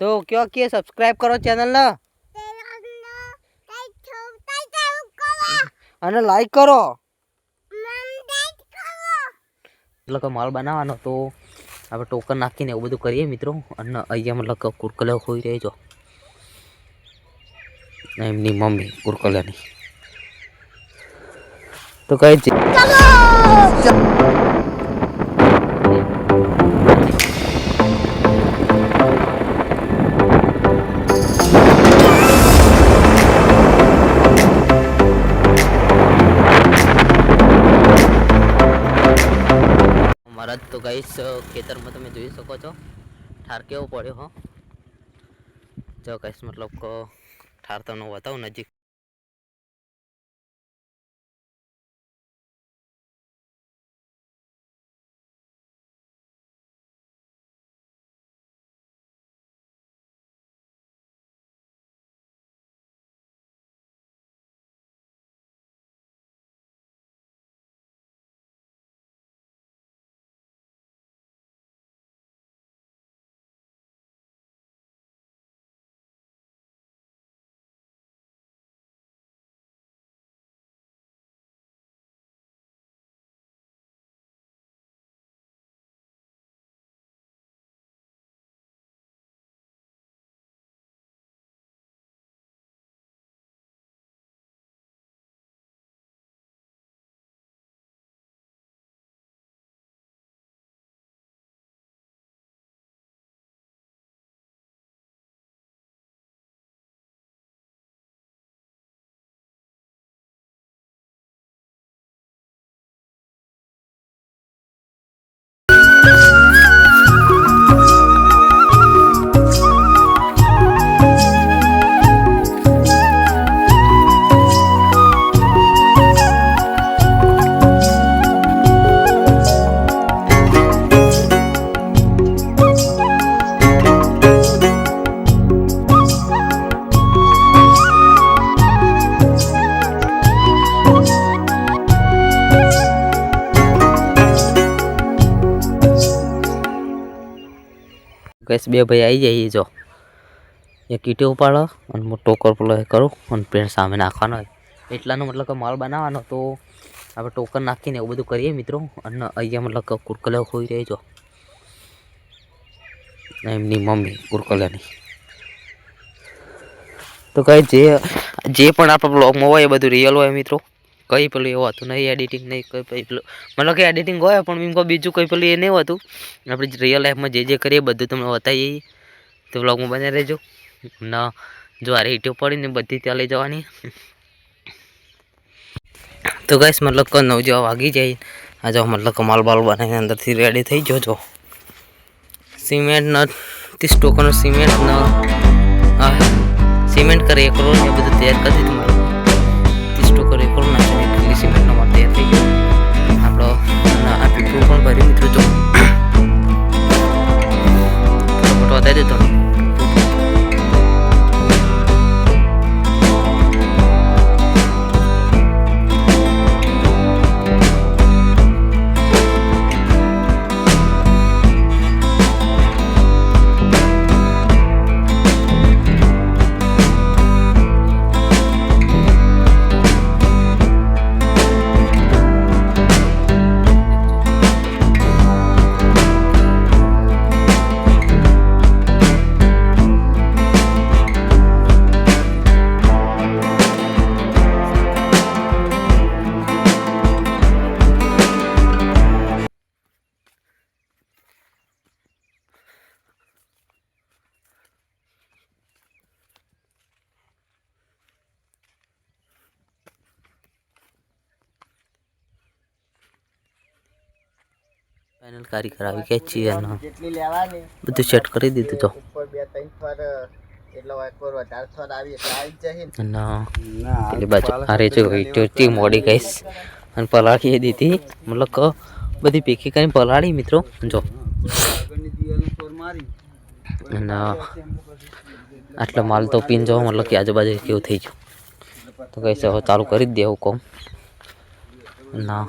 તો કયો કે સબસ્ક્રાઇબ કરો ચેનલ ને? અને લાઈક કરો. એટલે કે માલ બનાવવાનો તો. આપણે ટોકન નાખીને એવું બધું કરીએ મિત્રો. અને અહીંયા મતલબ કે કુરકલે હોઈ રહેજો એમની મમ્મી કુરકલાની. તો કહે છે અમારા તો ગાઈશ ખેતરમાં તમે જોઈ શકો છો, ઠાર કેવો પડ્યો, હો. જો ગાઈસ મતલબ ઠાર તમને બતાવું નજીક ગેસ બે ભાઈ આવી જાય જો. એક ઈટે ઉપાડો અને હું ટોકર પેલો એ કરું અને પેન સામે નાખવાનો હોય. એટલાનો મતલબ કે માલ બનાવવાનો તો આપણે ટોકર નાખીને એવું બધું કરીએ મિત્રો. અને અહીંયા મતલબ કે કુરકલે ખોઈ રહી છો એમની મમ્મી કુરકલાની તો કઈ જે જે પણ આપણા બ્લોગમાં હોય એ બધું રિયલ હોય મિત્રો. કઈ પેલું એવું હતું, નહીં એડિટિંગ નહીં કઈ પછી પેલું. મતલબ કે એડિટિંગ હોય, પણ એમ કહો બીજું કંઈ પેલું એ નહીં હોતું. આપણે રિયલ લાઈફમાં જે જે કરીએ, બધું તમને બતાવીએ. તો બ્લોગમાં બને રહેજો. ના, જો આ રેટીઓ પડીને બધી ત્યાં લઈ જવાની. તો ગાઈસ મતલબ કે નવ જેવા વાગી જાય. આ જો મતલબ કે માલ બાલ બનાવીને અંદરથી રેડી થઈ ગયો જો. સિમેન્ટ ન, ત્રીસ ટોકનો સિમેન્ટ ન, આ સિમેન્ટ કરે એક કરોડ ને બધું તૈયાર કરી દીધું. ટોકર એક કરોડ નાખીને એટલી સિમેન્ટનો માલ તૈયાર થઈ ગયો. આપણો અને આ પીપળું પણ ભર્યું મિત્રો, જો. ફોટો વધારી દેતો પેનલ કારી કરાવી છીએ અને જેટલી લેવાની બધું સેટ કરી દીધું તો. ઉપર બે ત્રણ થર એટલો એકવાર વધારે થર આવી એટલે આવી જ જશે ને. ના એટલે બાજુ હારે જો ચોથી મોડી ગઈસ અને પલાળી દીધી. મતલબ બધી પેકી કરીને પલાળી મિત્રો. જો. અને આટલો માલ તો પીન જો મતલબ કે આજુબાજુ કેવું થઈ ગયું. તો કહીશ હવે ચાલુ કરી જ દેવું કોમ. ના.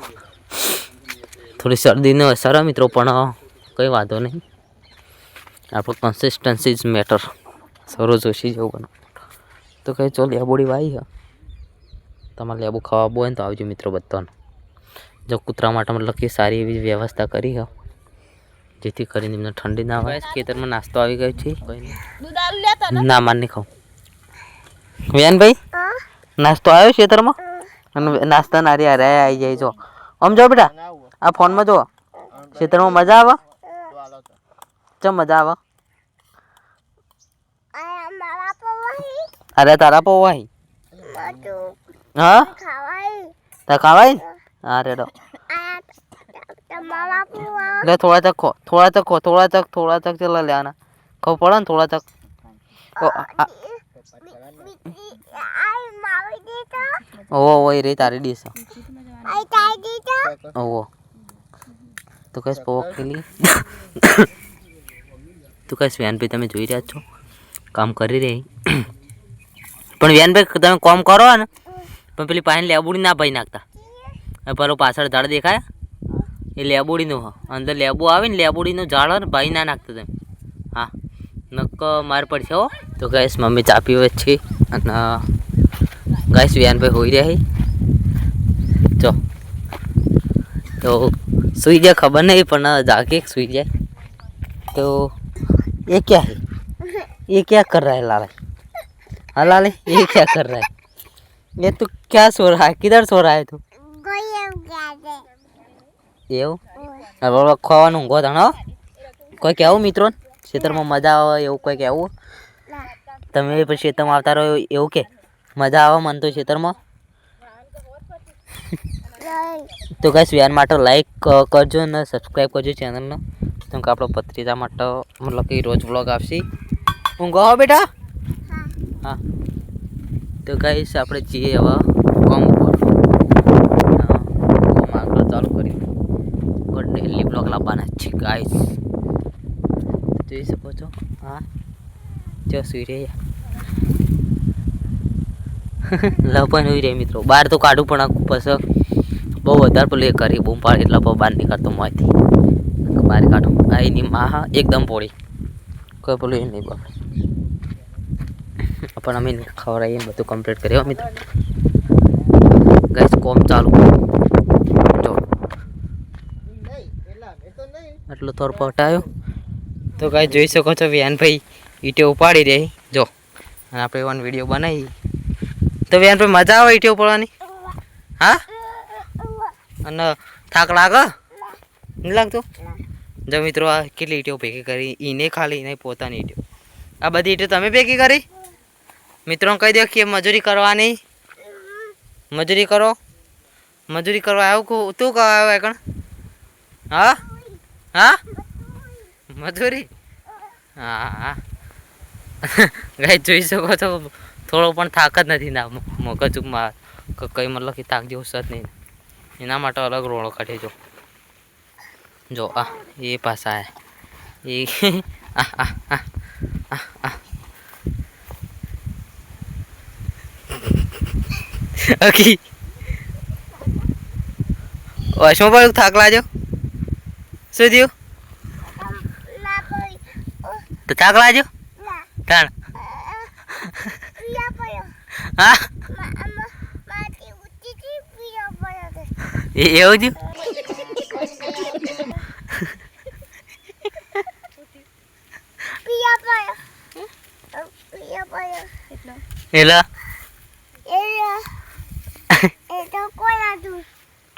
થોડી શરદીનો અસર હે મિત્રો પણ કંઈ વાંધો નહીં. આપણો કન્સિસ્ટન્સી જ મેટર સરો જોશી જેવું બનો. તો કઈ ચો લેબોડી વાઈ હ? તમારે લેબુ ખાવા હોય ને તો આવજો મિત્રો બધાને. જો કૂતરા માટે મતલબ કે સારી એવી વ્યવસ્થા કરી હા. જેથી કરીને એમને ઠંડી ના હોય. ખેતરમાં નાસ્તો આવી ગયો છે. કંઈ ના. માન નહીં ખાઉં. વેનભાઈ નાસ્તો આવ્યો ખેતરમાં? અને નાસ્તા નારી અરે આવી જાય જો. આમ જાઓ બેટા. ના આ ફોનમાં જો ખેતરમાં મજા આવે? ચમ મજા આવે? અરે તારા પૌવાઈ હા. તા ખાવાય? અરે હા લે થોડા તક ખો થોડા તક ખો થોડા તક થોડા તક ચલા લેવાના. ખબર પડે ને થોડા તક ઓ, આ- રે તારી ઓવો ઓ તારી ડીશ ઓવો તો કઈ પૌવા ખેલી તો કઈ વ્યાનભાઈ તમે જોઈ રહ્યા છો કામ કરી રહી પણ વ્યાનભાઈ તમે કોમ કરો ને પણ પેલી પાણી લેબુડી ના ભાઈ નાખતા પેલો પાછળ ઝાડ દેખાય એ લેબુડીનું હો અંદર લેબુ આવે ને લેબુડીનું ઝાડ હોય ને ભાઈ ના નાખતા તમે હા નક્ક માર પડશે હો તો ગાઈસ મમ્મી ચા પીવે છે અને ગાઈસ વ્યાનભાઈ હોઈ રહ્યા છે તો સુઈ જાય ખબર નહીં પણ જાગે સુઈ જાય तो ये क्या है ये क्या कर रहा है लाला हाँ लाले ये क्या कर रहा है ये तो क्या सो रहा है किधर सो रहा है तू એવું હવે હવે ખવાનું ઊંઘો તણ કોઈ કહેવું મિત્રો ખેતરમાં મજા આવે એવું કોઈ કહેવું તમે પછી ખેતરમાં આવતા રહો એવું કે મજા આવે મન તો ખેતરમાં તો ગાઈસ વ્યાન માટે લાઈક કરજો અને સબસ્ક્રાઈબ કરજો ચેનલને કેમ કે આપણો પત્રિકા માટે મતલબ કે રોજ વ્લોગ આવશે. ઊંઘો હો બેટા? હા. તો ગાઈસ આપણે જઈએ હવે કોમ કોમ આગળ ચાલુ કરી ડેલી બ્લોગ લાવવાના છે ગાઈસ જોઈ શકો છો? હા. જો સુઈ રહ્યા. લપન હોય રે મિત્રો. બહાર તો કાઢું પણ આ પછી બહુ વધારે પેલું એ કરી, બૂમ પાડી એટલે બહુ બહાર નીકળતો મોંથી બહાર કાઢું. આ એની માં, હા, એકદમ પોળી. કોઈ પેલું એ નહીં બાપ પણ અમે ખવડાવીએ બધું કમ્પ્લીટ કર્યું અમે ગેસ કોમ ચાલુ. જો. આટલો થોડો પટાયો તો કાંઈ જોઈ શકો છો વ્યાનભાઈ ઈટે ઉપાડી દે જો. અને આપણે એવાનો વીડિયો બનાવી. તો વ્યાનભાઈ, મજા આવે ઈટે ઉપાડવાની? હા? અને થાક લાગે? નહીં લાગતો? જો મિત્રો આ કેટલી ઈટીઓ ભેગી કરી? એને ખાલી નહીં પોતાની ઈટો આ બધી ઈટો તમે ભેગી કરી? મિત્રોને કહી દો કે મજૂરી કરવાની? મજૂરી કરો? મજૂરી કરવા આવું કહું? તું કહો આવ્યો કણ હા? હા? મજૂરી? હા. હા ગાય જોઈ શકો તો થોડો પણ થાક જ નથી ના મગજમાં કંઈ કઈ મતલબ કે થાક જેવું સત નહીં. એના માટે અલગ રોડો કાઢી જો જો આ એ પાસા એ આ આ આ આ આ. ઓકે વશમાં પણ થાક લાજો શું થયું? તો થાક લાજો તાણ. હા? એ એવું થયું એટલે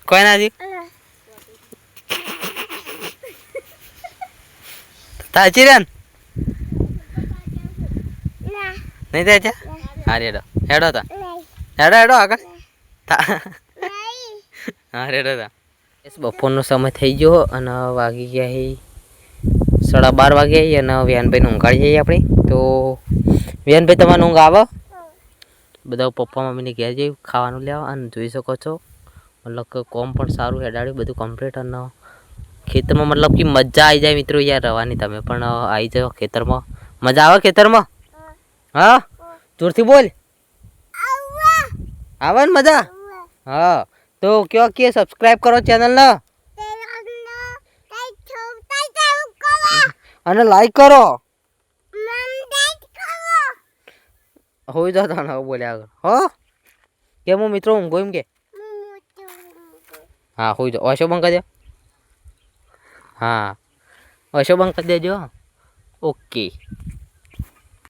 કોઈ ના થયું સાચી રે ને? નહીં થાય છે હા રેડો હેડો તા હેડો હેડો આગળ થા- હા તા બસ બપોરનો સમય થઈ ગયો અને વાગી ગયા છે સાડા બાર વાગ્યા અને વ્યાનભાઈને ઊંઘાડી જઈએ આપણે. તો વ્યાનભાઈ તમારે ઊંઘ આવે? બધા પપ્પા મમ્મીને ઘેર જઈ ખાવાનું લેવા અને જોઈ શકો છો. મતલબ કે કોમ પણ સારું હેડાડ્યું બધું કમ્પ્લીટ અને ખેતરમાં મતલબ કે મજા આવી જાય મિત્રો યાર રવાની તમે પણ આવી જાઓ ખેતરમાં. મજા આવે ખેતરમાં? હા? જોરથી બોલ. આવે ને મજા? હા. તો કયો કે સબસ્ક્રાઇબ કરો ચેનલ ને? અને લાઈક કરો. હોય તો તને બોલ્યા આગળ. હો? કેમ હું મિત્રો ઊંઘો એમ કે? હા હોય તો ઓશો બંધ કરી દે. હા. ઓશો બંધ કરી દેજો. ઓકે.